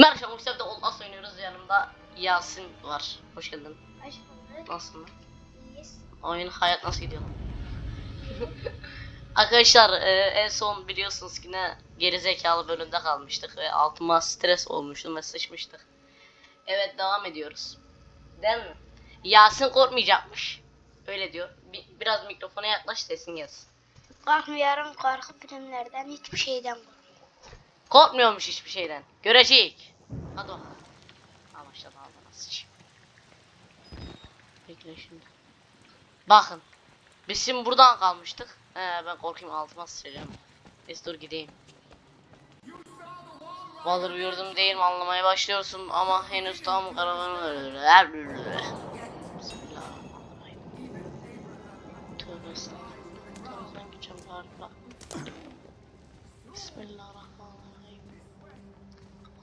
Merhaba Mustafa Olmaz oynuyoruz yanımda Yasin var. Hoş geldin. Hoş bulduk. Nasılsın? İyiyiz. Oyun hayat nasıl gidiyor? Arkadaşlar e, en son biliyorsunuz ki ne gerizekalı bölümde kalmıştık ve altıma stres olmuştum ve sıçmıştık. Evet devam ediyoruz. Değil mi? Yasin korkmayacakmış. Öyle diyor. Bi- biraz mikrofona yaklaş sesin gelsin. Korkmuyorum korku filmlerden hiçbir şeyden korkmuyorum. Korkmuyormuş hiçbir şeyden. Görecek. Hadi. Ha başladı ağzına sıçayım. Bekle şimdi. Bakın. Biz şimdi buradan kalmıştık. He ben korkayım altıma sıçacağım. Neyse dur gideyim. Balığı yurdum değil mi anlamaya başlıyorsun ama henüz tam karavanı Bismillahirrahmanirrahim. Tövbe estağfurullah. Tamam. Bismillahirrahmanirrahim.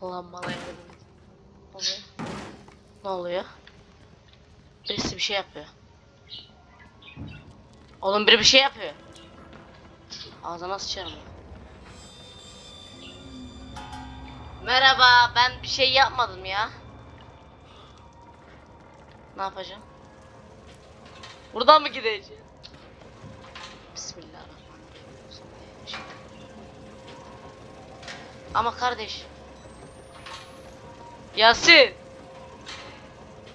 Allah'ım bana yardım oluyor? Ne oluyor? Birisi bir şey yapıyor. Oğlum biri bir şey yapıyor. Ağzına sıçarım. Merhaba, ben bir şey yapmadım ya. Ne yapacağım? Buradan mı gideceğim? Bismillahirrahmanirrahim. Ama kardeş. Yasin.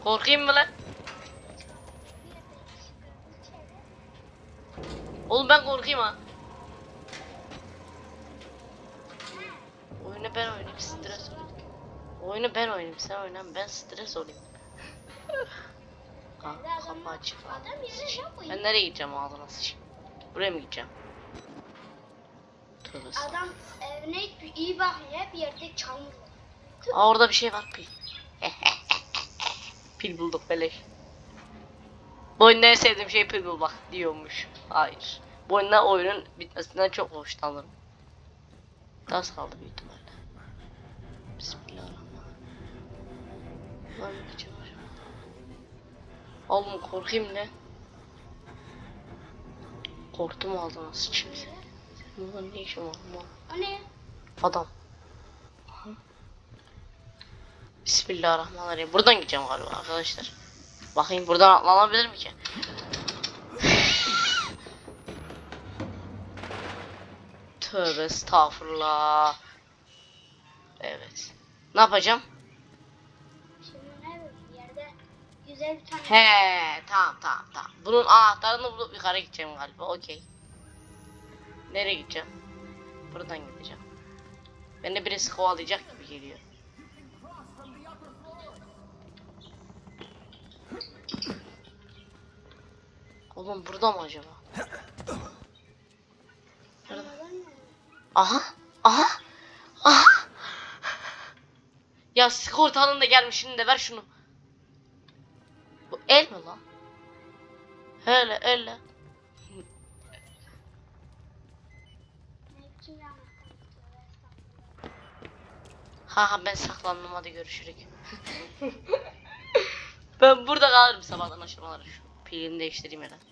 Korkayım mı lan? Oğlum ben korkayım ha. Oyunu ben oynayayım stres olayım. Oyunu ben oynayayım sen oynan ben stres olayım. Ha, kapı açık. Ben nereye gideceğim ağzına sıçayım? Buraya mı gideceğim? Tövbe. Adam evine iyi bakmıyor. Hep yerde çamur. Aa orada bir şey var pil. pil bulduk beleş. Bu oyunda en sevdiğim şey pil bulmak diyormuş. Hayır. Bu oyunda oyunun bitmesinden çok hoşlanırım. Ders kaldı büyük ihtimalle. Bismillahirrahmanirrahim. Biçim var? Oğlum korkayım ne? Korktum ağzına sıçayım seni. Burada ne işin var? Adam. Aha. Bismillahirrahmanirrahim. Buradan gideceğim galiba arkadaşlar. Bakayım buradan atlanabilir mi ki? Tövbe estağfurullah. Evet. Ne yapacağım? He, tamam tamam tamam. Bunun anahtarını bulup yukarı gideceğim galiba. Okey. Nereye gideceğim? Buradan gideceğim. Beni birisi kovalayacak gibi geliyor. Oğlum burada mı acaba? Nerede? Aha! Aha! Aha! Ya sigortanın da gelmişini de ver şunu. Bu el mi lan? Tövbe estağfurullah. Ha ha ben saklandım hadi görüşürük. ben burada kalırım sabahtan akşama şu pilini değiştireyim hele.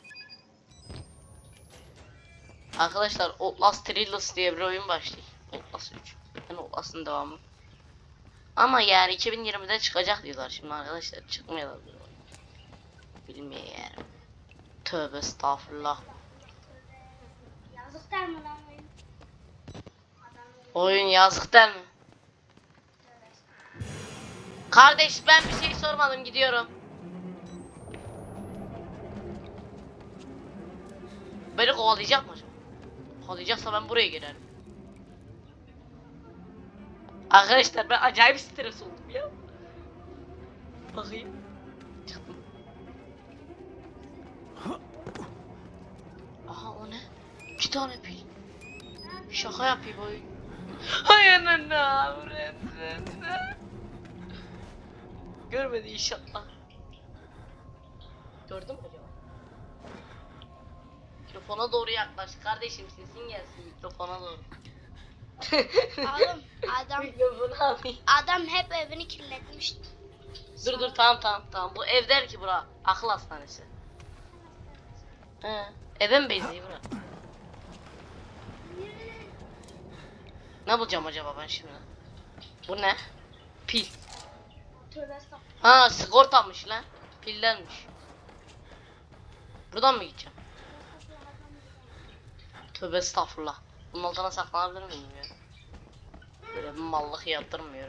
Arkadaşlar Outlast Thrillers diye bir oyun başlıyor. Outlast 3. Yani Outlast'ın devamı. Ama yani 2020'de çıkacak diyorlar şimdi arkadaşlar. Çıkmıyorlar bu. Bilmiyorum. Tövbe estağfurullah. Yazık der mi lan oyun? Oyun yazık der mi? Kardeş ben bir şey sormadım gidiyorum. Beni kovalayacak mı acaba? Kovalayacaksa ben buraya girerim. Arkadaşlar ben acayip stres oldum ya. Bakayım. Çıktım. Aha o ne? İki tane pil. Şaka yapayım oyun. Hay avradını. Görmedi inşallah. Gördün mü? Mikrofona doğru yaklaş kardeşim sesin gelsin mikrofona doğru. Oğlum adam Mikrofonu alayım. adam hep evini kirletmiş. Dur dur tamam tamam tamam bu ev der ki bura akıl hastanesi. He eve mi benziyor bura? Ne bulacağım acaba ben şimdi? Bu ne? Pil. Tövbe estağfurullah. Ha sigortamış lan. Pillenmiş. Buradan mı gideceğim? Tövbe estağfurullah. Bunun altına saklanabilir miyim ya? Böyle bir mallık yaptırmıyor.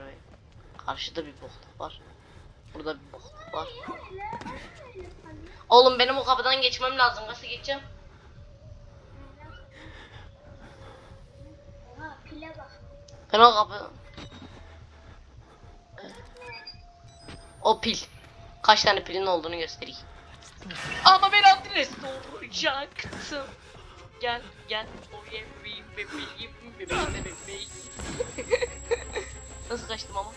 Karşıda bir bokluk var. Burada bir bokluk var. Oğlum benim o kapıdan geçmem lazım. Nasıl geçeceğim? Ben o kapı... O pil. Kaç tane pilin olduğunu göstereyim. Ama ben adres soracaktım. Gel gel. O yemeğim bebeğim bebeğim bebeğim. Nasıl kaçtım ama?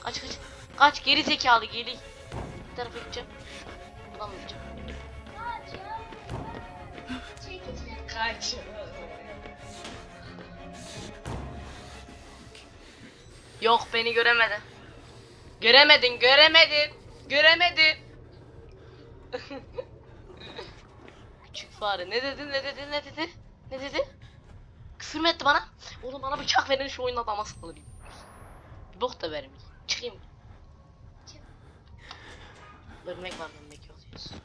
Kaç kaç. Kaç geri zekalı geri. Bir tarafa gideceğim. Buradan mı gideceğim? Kaç. Yok beni göremedi. Göremedin, göremedin. Göremedin. Fare ne dedi ne dedi ne dedi ne dedi? Küfür mü etti bana? Oğlum bana bıçak verin şu oyunda adama sallayayım. Bir bok da vermeyeyim. Çıkayım. Çık. Bölmek var bölmek yok diyorsun.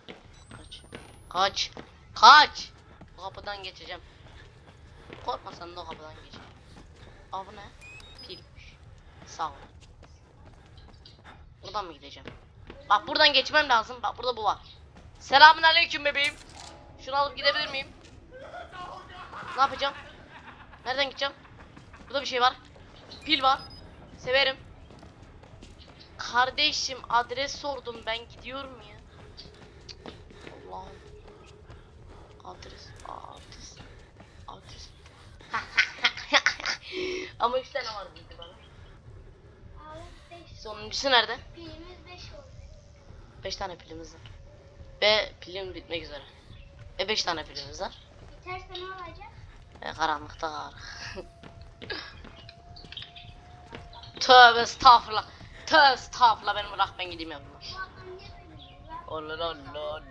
Kaç. Kaç. Kaç. Bu kapıdan geçeceğim. Korkmasan da o kapıdan geçeceğim. Aa bu ne? Pilmiş. Sağ ol. Buradan mı gideceğim? Bak buradan geçmem lazım. Bak burada bu var. Selamun aleyküm bebeğim. Şunu alıp gidebilir miyim? Ne yapacağım? Nereden gideceğim? Burada bir şey var. Pil var. Severim. Kardeşim adres sordum ben gidiyorum ya. Allah'ım. Adres, adres, adres. Ama üç tane var dedi bana. Ağır 5. Sonuncusu nerede? Pilimiz 5 oldu. Beş tane pilimiz var. Ve pilim bitmek üzere. E 5 tane pilimiz var. Biterse ne olacak? E karanlıkta kalır. Tövbe estağfurullah. Tövbe estağfurullah beni bırak ben gideyim yanına. Allah la la la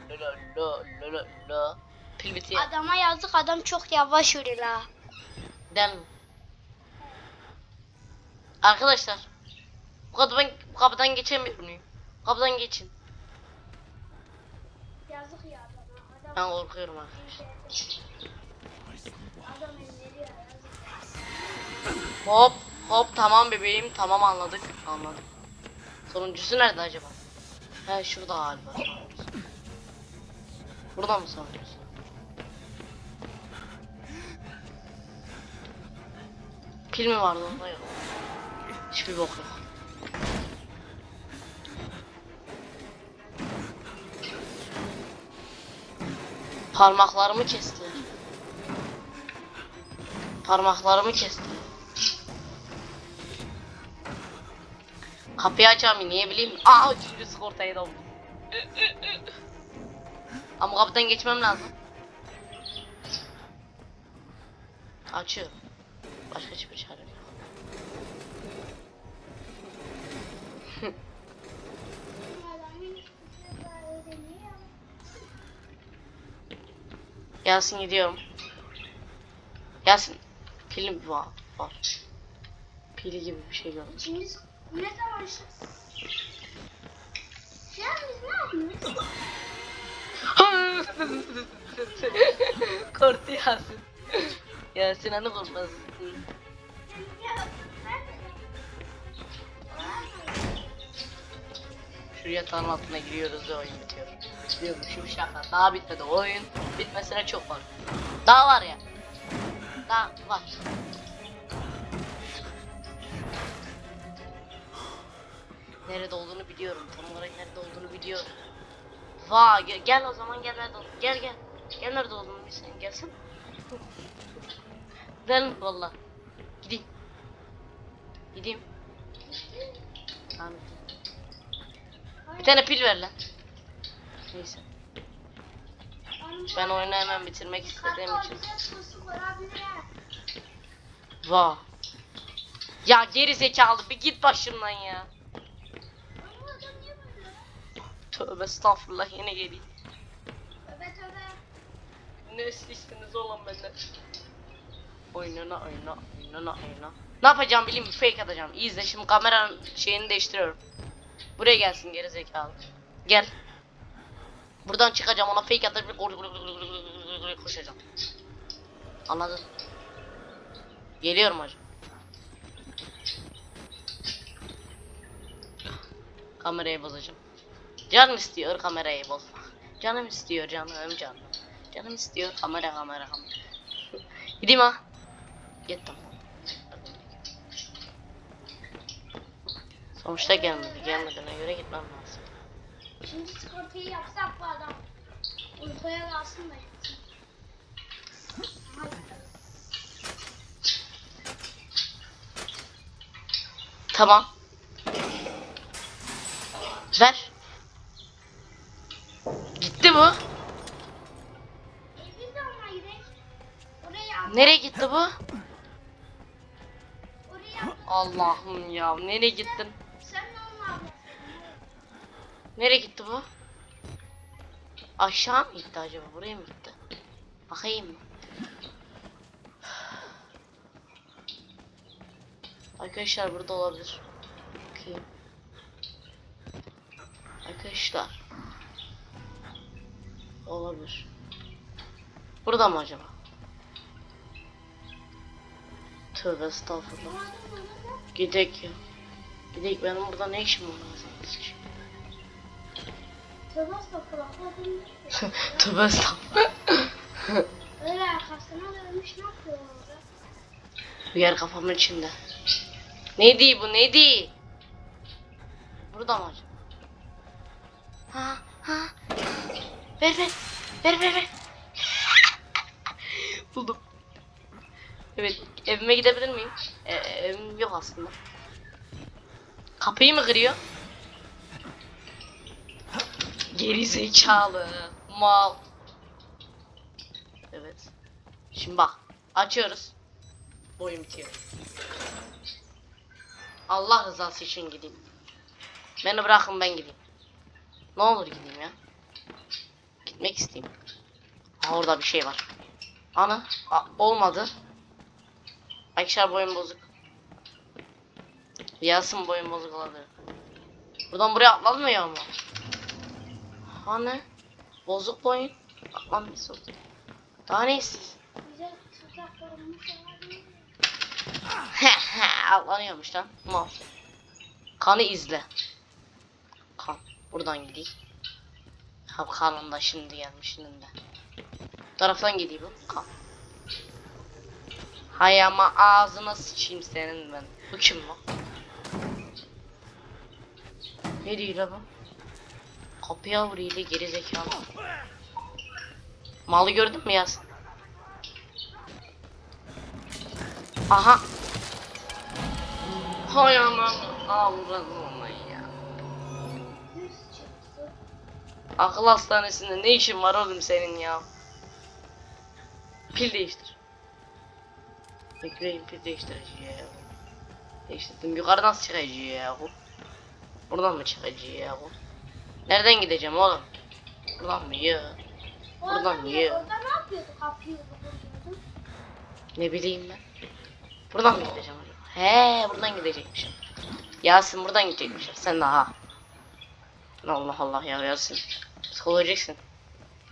la la la la. Pil bitiyor. Adama yazık adam çok yavaş yürür ha. Değil mi? Arkadaşlar. Bu kapıdan, bu kapıdan geçemiyorum. Kapıdan geçin. Ben korkuyorum arkadaşlar. Hop hop tamam bebeğim tamam anladık anladık. Sonuncusu nerede acaba? He şurada galiba. Burada mı sonuncusu? Pil mi vardı orada yok. Hiçbir bok yok. Parmaklarımı kesti. Parmaklarımı kesti. Kapıyı açamıyorum niye bileyim. Aa üçüncü sigortayı da oldu. Ama kapıdan geçmem lazım. Açıyorum. Başka hiçbir çare yok. Adamın böyle niye ya? Yasin gidiyorum. Yasin pilim var. var. Pili gibi bir şey gördüm. Şimdi ne zaman an biz ne yapıyoruz? Korktu Yasin. Yasin hani korkmaz. Ya ben Şu yatağın altına giriyoruz ve oyun bitiyor. Diyormuşum şaka. Daha bitmedi oyun. Bitmesine çok var. Daha var ya. Daha var. Nerede olduğunu biliyorum. Tam olarak nerede olduğunu biliyorum. Va gel, gel o zaman gel nerede ol- Gel gel. Gel nerede olduğunu bir sen gelsin. Gidelim valla. Gideyim. Gideyim. Tamam. Bir tane pil ver lan. Neyse. Ben oyunu hemen bitirmek istediğim için. Va. Ya geri zekalı bir git başımdan ya. Tövbe estağfurullah yine geleyim. Ne istediniz olan benden? Oynana oyna oynana oyna. Ne yapacağım bileyim? Fake atacağım. İyi izle şimdi kameranın şeyini değiştiriyorum. Buraya gelsin geri zekalı. Gel. Buradan çıkacağım ona fake atıp koşacağım. Anladın? Geliyorum hacı. Kamerayı bozacağım. Canım istiyor kamerayı bozmak. Canım istiyor canım canım. Canım istiyor kamera kamera kamera. Gideyim ha. Gittim. Sonuçta gelmedi. Gelmediğine göre gitmem lazım. Şimdi sigortayı yapsak bu adam. Uykuya kalsın da yatsın. Hadi. Tamam. Ver. Gitti bu. Nereye gitti bu? Allah'ım ya. Nereye gittin? Nereye gitti bu? Aşağı mı gitti acaba? Buraya mı gitti? Bakayım mı? Arkadaşlar burada olabilir. Bakayım. Arkadaşlar. Olabilir. Burada mı acaba? Tövbe estağfurullah. Gidek ya. Gidek benim burada ne işim var? lazım? Tövbe estağfurullah. Tövbe estağfurullah. Öyle arkasına dönmüş ne yapıyor orada? Yer kafamın içinde. Neydi bu neydi? Burada mı acaba? Ha ha. Ver ver. Ver ver ver. Buldum. Evet evime gidebilir miyim? E, evim yok aslında. Kapıyı mı kırıyor? Geri zekalı. Mal. Evet. Şimdi bak. Açıyoruz. Oyun bitiyor. Allah rızası için gideyim. Beni bırakın ben gideyim. Ne olur gideyim ya. Gitmek isteyeyim. Orada bir şey var. Ana a- olmadı. Akşar boyun bozuk. Yasin boyun bozuk olabilir. Buradan buraya atlanmıyor bozuk. Daha ne istiyorsun? Bize tuzak kurulmuş olabilir. Atlanıyormuş lan. Mal. Kanı izle. Kan. Buradan gideyim. Ha kanın da şimdi gelmiş önünde. Bu taraftan gideyim bu. Kan. Hay ama ağzına sıçayım senin ben. Bu kim lan? Ne diyor bu? Kapıya da geri zekalı. Malı gördün mü Yasin? Aha. Hay aman avradım ya. Yüz çıktı. Akıl hastanesinde ne işin var oğlum senin ya? Pil değiştir. Bekleyin pil değiştireceğim. Değiştirdim. Yukarıdan çıkacağım. Buradan mı çıkacağım? Nereden gideceğim oğlum? Buradan mı ya? Buradan adam niye? Orada ne yapıyordu? Kapıyı. Ne bileyim ben. Buradan mı gideceğim acaba? He buradan gidecekmişim. Yasin buradan gidecekmişim. Sen daha. Allah Allah ya Yasin. Psikolojiksin.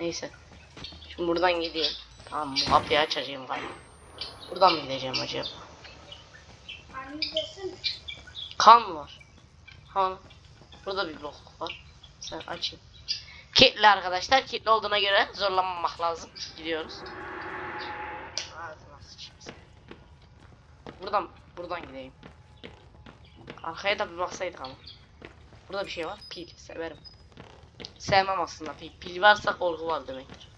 Neyse. Şimdi buradan gideyim. Tamam bu kapıyı açacağım galiba. Buradan mı gideceğim acaba? Kan mı var? Han. Burada bir var. Sen açayım. Kilitli arkadaşlar. Kilitli olduğuna göre zorlanmamak lazım. Gidiyoruz. Buradan buradan gideyim. Arkaya da bir baksaydık ama. Burada bir şey var. Pil. Severim. Sevmem aslında pil. Pil varsa korku var demektir.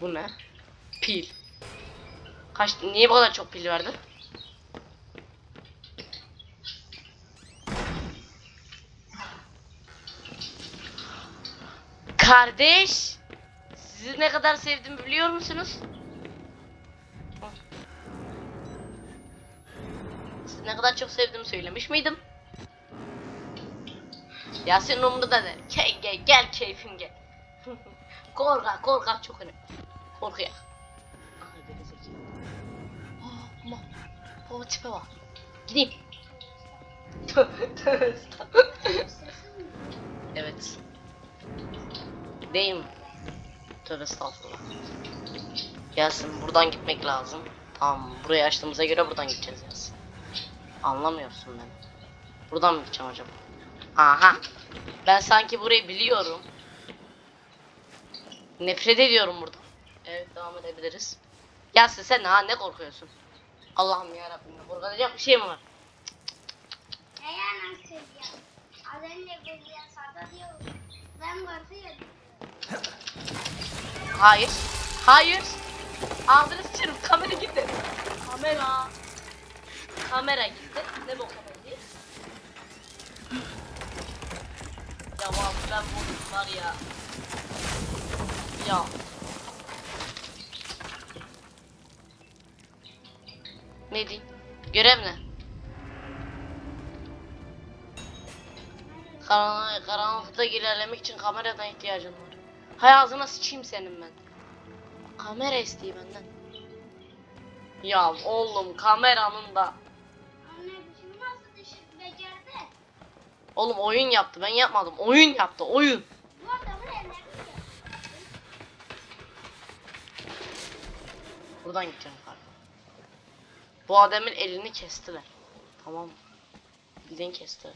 Bu ne? Pil. Kaç niye bu kadar çok pil vardı? Kardeş, sizi ne kadar sevdiğimi biliyor musunuz? Sizi ne kadar çok sevdiğimi söylemiş miydim? Yasin umurunda da gel gel gel keyfim gel. korkak korkak çok önemli. Korkuyak. Aha, gerizekalı. Aa, ma- O tipe bak. Gideyim. Evet. Mi? Tövbe estağfurullah. Gelsin buradan gitmek lazım. Tamam burayı açtığımıza göre buradan gideceğiz Yasin. Anlamıyorsun beni. Buradan mı gideceğim acaba? Aha. Ben sanki burayı biliyorum. Nefret ediyorum buradan. Evet devam edebiliriz. Yasin sen ha ne korkuyorsun? Allah'ım ya Rabbim korkacak bir şey mi var? Ne yalan söylüyorum. Az önce bir yasada diyor. Ben korkuyorum. Hayır. Hayır. Ağzını sıçarım. Kamera gitti. Kamera. Kamera gitti. Ne bu kamera Ya vallahi ben bu var ya. Ya. Ne diyeyim? Görev ne? Karanlık, karanlıkta ilerlemek için kameradan ihtiyacın var. Hay ağzına sıçayım senin ben. Kamera isteği benden. Ya oğlum kameranın da. Oğlum oyun yaptı ben yapmadım. Oyun yaptı oyun. Buradan gideceğim galiba. Bu adamın elini kestiler. Tamam? Bildiğin kestiler.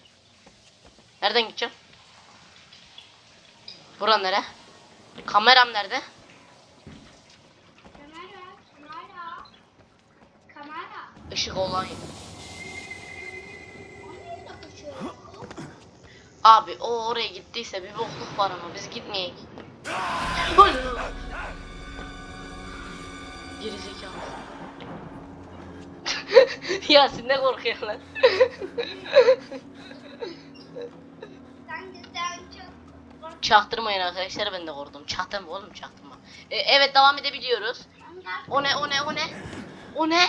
Nereden gideceğim? Bura nere? Kameram nerede? Kamera, kamera. Kamera. Işık olan? Abi o oraya gittiyse bir bokluk var ama biz gitmeyek. Geri zekalı. Yasin ne korkuyorsun lan? Çaktırmayın arkadaşlar ben de korktum. Çaktırma oğlum çaktırma. E, evet devam edebiliyoruz. O ne o ne o ne? O ne?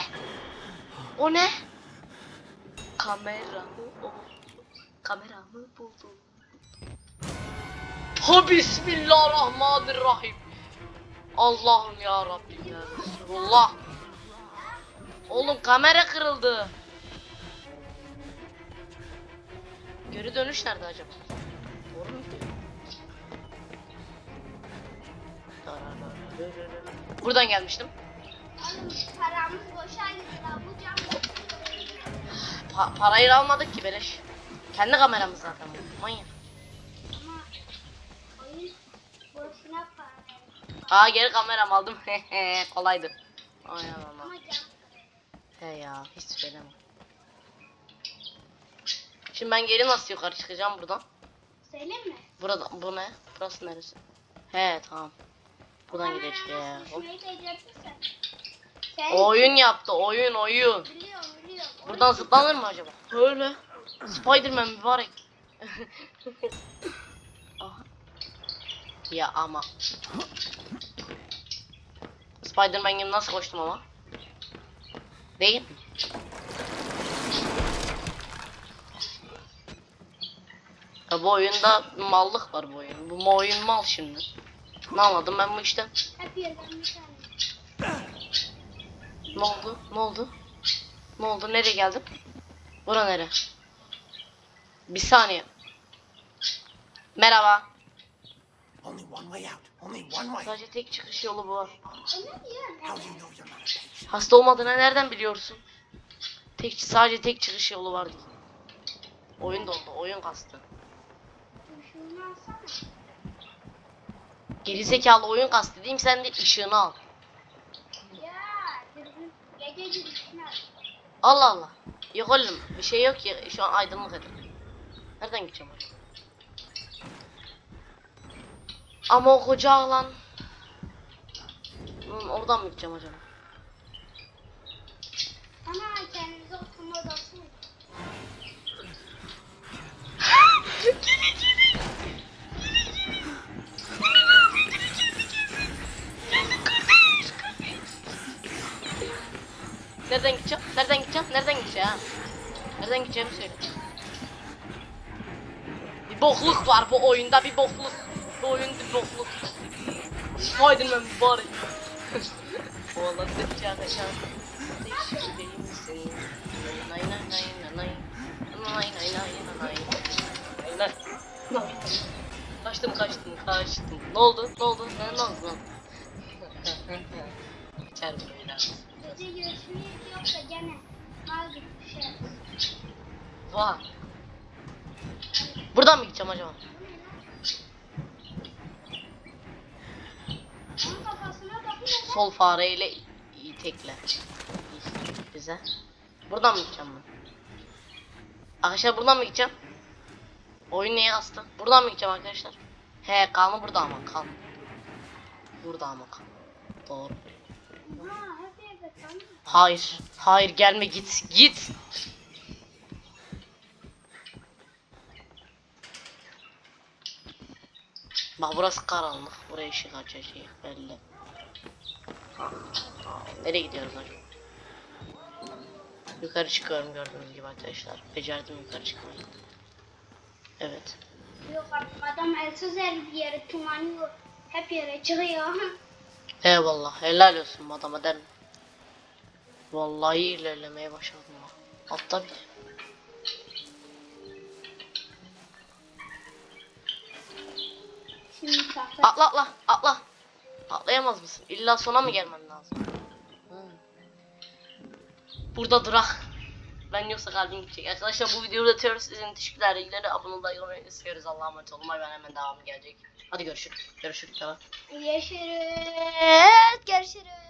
O ne? Kameramı o. Kameramı buldum. Ha bismillahirrahmanirrahim. Allah'ım ya Rabbim ya Resulullah. Oğlum kamera kırıldı. Geri dönüş nerede acaba? Buradan gelmiştim. Paramız boşa gitti. Bu cam Pa- parayı almadık ki beleş. Kendi kameramız zaten bu. Manyak. Aa geri kameram aldım. Kolaydı. Allah. Ama He ya hiç söyleme. Şimdi ben geri nasıl yukarı çıkacağım buradan? Söyleyeyim mi? Burada bu ne? Burası neresi? He tamam. Buradan sen? Sen Oyun yaptı oyun oyun. biliyorum biliyorum. Buradan zıplanır mı acaba? Öyle. Spiderman mübarek. Aha. Ya ama. Spiderman gibi nasıl koştum ama? Değil mi? Ya bu oyunda mallık var bu oyun. Bu oyun mal şimdi. Ne anladım ben bu işten? Ne oldu? Ne oldu? Ne oldu? Nereye geldim? Bura nere? Bir saniye. Merhaba. Only one way out. Only one way. Sadece tek çıkış yolu bu? Hasta olmadığını nereden biliyorsun? Tek sadece tek çıkış yolu var diye. Oyun doldu. Oyun kastı. Gerizekalı oyun kastı diyeyim sen de ışığını al. Allah Allah. Yok oğlum bir şey yok ki şu an aydınlık edin. Nereden gideceğim acaba? Ama o koca alan. Lan oradan mı gideceğim acaba? Ana kendinize oturma odası mı? Nereden gideceğim? Nereden gideceğim? Nereden gideceğim? Nereden gideceğimi söyle. Bir bokluk var bu oyunda bir bokluk. Bu oyunda bir bokluk. Spiderman bari. Oğlan sıcağına şans. Değişik değil misin? Nay nay nay nay nay. Nay nay nay nay nay. Nay nay. Kaçtım kaçtım kaçtım. Ne oldu? Ne oldu? Ne, ne oldu? Geçer buraya. Gece görüşmeyiz yoksa gene mal gibi bir şey. Vay. Buradan mı gideceğim acaba? Sol fareyle itekle. Bize. Buradan mı gideceğim ben? Arkadaşlar buradan mı gideceğim? Oyun neye astı? Buradan mı gideceğim arkadaşlar? He kanı burada ama kan. Burada ama kan. Doğru. Kalmış. Hayır. Hayır gelme git. Git. Bak burası karanlık. Buraya ışık açacak belli. Nereye gidiyoruz acaba? Yukarı çıkıyorum gördüğünüz gibi arkadaşlar. Becerdim yukarı çıkmayı. Evet. Yok artık adam elsiz el bir yere tırmanıyor. Hep yere çıkıyor. Eyvallah. Helal olsun adama derim. Vallahi ilerlemeye başladım. ha. Altta bir. Şimdi. Atla atla atla. Atlayamaz mısın? İlla sona mı gelmen lazım? Hmm. Burada durak. Ben yoksa kalbim gidecek. Arkadaşlar bu videoyu uzatıyoruz. Sizin teşekkürler. İleri abone olmayı unutmayın. istiyoruz. Allah'a emanet olun. Ben hemen devamı gelecek. Hadi görüşürüz. Görüşürüz. Tamam. Görüşürüz. Görüşürüz.